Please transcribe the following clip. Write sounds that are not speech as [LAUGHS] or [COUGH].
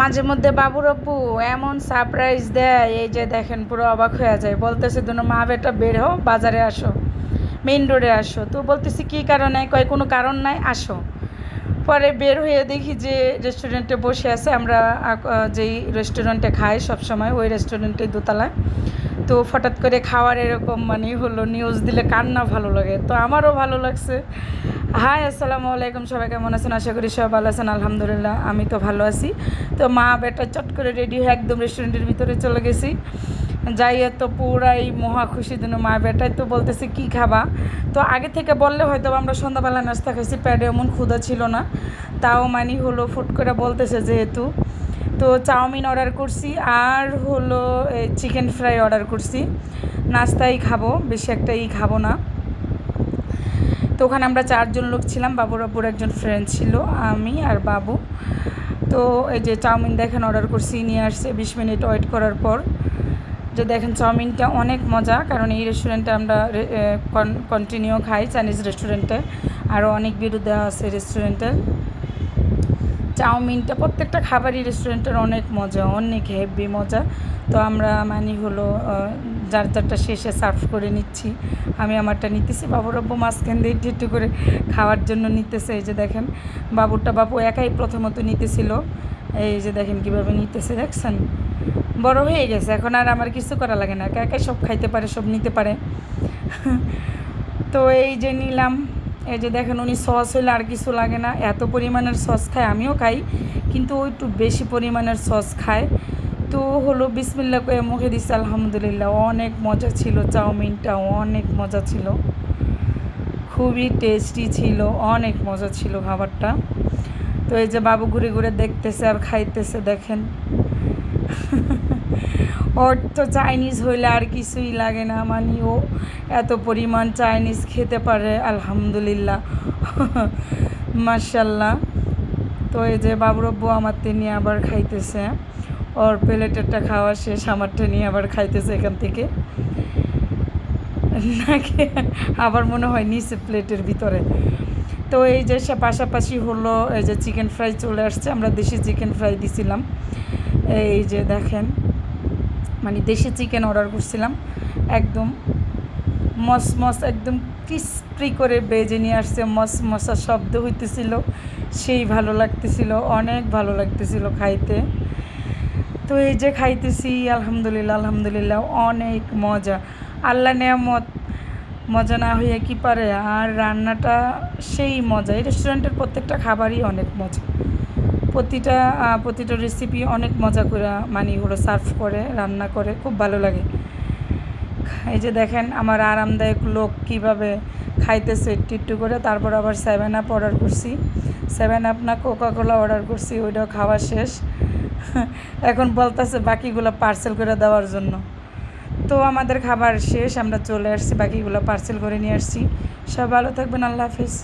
মাঝে মধ্যে বাবুর আপু এমন সারপ্রাইজ দেয়, এই যে দেখেন পুরো অবাক হয়ে যায়। বলতেছে, দুনো, মা, বেটা, বের হো বাজারে আসো মেইন রোডে আসো। তো বলতেছি, কী কারণে? কয়, কোনো কারণ নাই? আসো। পরে বের হয়ে দেখি যে রেস্টুরেন্টে বসে আছে, আমরা যেই রেস্টুরেন্টে খাই সবসময়, ওই রেস্টুরেন্টে দোতলায়। তো হঠাৎ করে খাওয়ার এরকম মানে হলো নিউজ দিলে কার না ভালো লাগে। তো আমারও ভালো লাগছে। হাই আসসালামু আলাইকুম, সবাই কেমন আছেন? আশা করি সবাই ভালো আছেন, আলহামদুলিল্লাহ, আমি তো ভালো আছি। তো মা বেটা চট করে রেডি হয়ে একদম রেস্টুরেন্টের ভিতরে চলে গেছি। যাইয়ে তো পুরাই মহা খুশি দিন মা বেটাই তো বলতেছে, কি খাবা? তো আগে থেকে বললে হয়তো আমরা সন্ধ্যাবেলা নাস্তা খাইছি প্যাডে এমন ক্ষুধা ছিল না। তাও মানি হলো, ফুট করে বলতেছে যেহেতু। তো চাউমিন অর্ডার করছি, আর হলো চিকেন ফ্রাই অর্ডার করছি। নাস্তাই খাব, বেশি একটাই খাব না। তো ওখানে আমরা চারজন লোক ছিলাম, বাবুর বাবুর একজন ফ্রেন্ড ছিল, আমি আর বাবু। তো এই যে চাউমিন দেখেন অর্ডার করছি, নিয়ে আসছে, বিশ মিনিট ওয়েট করার পর। যে দেখেন চাউমিনটা অনেক মজা, কারণ এই রেস্টুরেন্টে আমরা কন্টিনিউ খাই চাইনিজ রেস্টুরেন্টে আরও অনেক বিরু দেওয়া আছে রেস্টুরেন্টের চাউমিনটা, প্রত্যেকটা খাবারই রেস্টুরেন্টের অনেক মজা, অনেক হেভি মজা। তো আমরা মানে হলো যার যারটা শেষে সার্ভ করে নিচ্ছি। আমি আমারটা নিতেছি। বাবুর আব্বু মাঝখান দিয়ে একটু একটু করে খাওয়ার জন্য নিতেছে। এই যে দেখেন, বাবুরটা বাবু একাই প্রথমত নিতেছিল। এই যে দেখেন কীভাবে নিতেছে, দেখছেন? বড় হয়ে গেছে। এখন আর আমার কিছু করা লাগে না। একা একাই সব খাইতে পারে, সব নিতে পারে। [LAUGHS] তো এই যে নিলাম। এই যে দেখেন উনি সস হইলে আর কিছু লাগে না। এত পরিমাণের সস খায়, আমিও খাই, কিন্তু ও একটু বেশি পরিমাণের সস খায়। তো হলো বিসমিল্লা করে মুখে দিচ্ছে আলহামদুলিল্লাহ। অনেক মজা ছিল, চাউমিনটা অনেক মজা ছিল। খুবই টেস্টি ছিল, অনেক মজা ছিল খাবারটা। তো এই যে বাবু ঘুরে ঘুরে দেখতেছে আর খাইতেছে, দেখেন। ওর তো চাইনিজ হইলে আর কিছুই লাগে না মানে ও এত পরিমাণ চাইনিজ খেতে পারে, আলহামদুলিল্লাহ। [LAUGHS] মার্শাল্লাহ তো এই যে বাবুরব্বু আমার নিয়ে আবার খাইতেছে, ওর প্লেটেরটা খাওয়া শেষ, আমারটা নিয়ে আবার খাইতেছে এখান থেকে। নাকি? আবার মনে হয় নিচে প্লেটের ভিতরে। তো এই যে পাশাপাশি হলো, এই যে চিকেন ফ্রাই চলে আসছে, আমরা দেশি চিকেন ফ্রাই দিছিলাম। এই যে দেখেন মানে দেশি চিকেন অর্ডার করছিলাম। একদম মস মস, একদম ক্রিস্পি করে বেজে নিয়ে আসছে। মস মশা শব্দ হইতেছিল, সেই ভালো লাগতেছিল, অনেক ভালো লাগতেছিল খাইতে। তো এই যে খাইতেছি, আলহামদুলিল্লাহ আলহামদুলিল্লাহ, অনেক মজা। আল্লাহ নেয়ামত, মজা না হইয়া কি পারে? আর রান্নাটা সেই মজা এই রেস্টুরেন্টের প্রত্যেকটা খাবারই অনেক মজা। প্রতিটা প্রতিটা রেসিপি অনেক মজা করে মানে হলো সার্ভ করে, রান্না করে, খুব ভালো লাগে। এই যে দেখেন আমার আরামদায়ক লোক কীভাবে খাইতেছে, একটু একটু করে। তারপর আবার সেভেন আপ অর্ডার করছি। সেভেন আপ না কোকা কোলা অর্ডার করছি, ওইটাও খাওয়া শেষ। [LAUGHS] এখন বলতেছে বাকিগুলো পার্সেল করে দেওয়ার জন্য। তো আমাদের খাবার শেষ, আমরা চলে আসছি, বাকিগুলো পার্সেল করে নিয়ে আসছি। সব ভালো থাকবেন, আল্লাহ হাফিজ।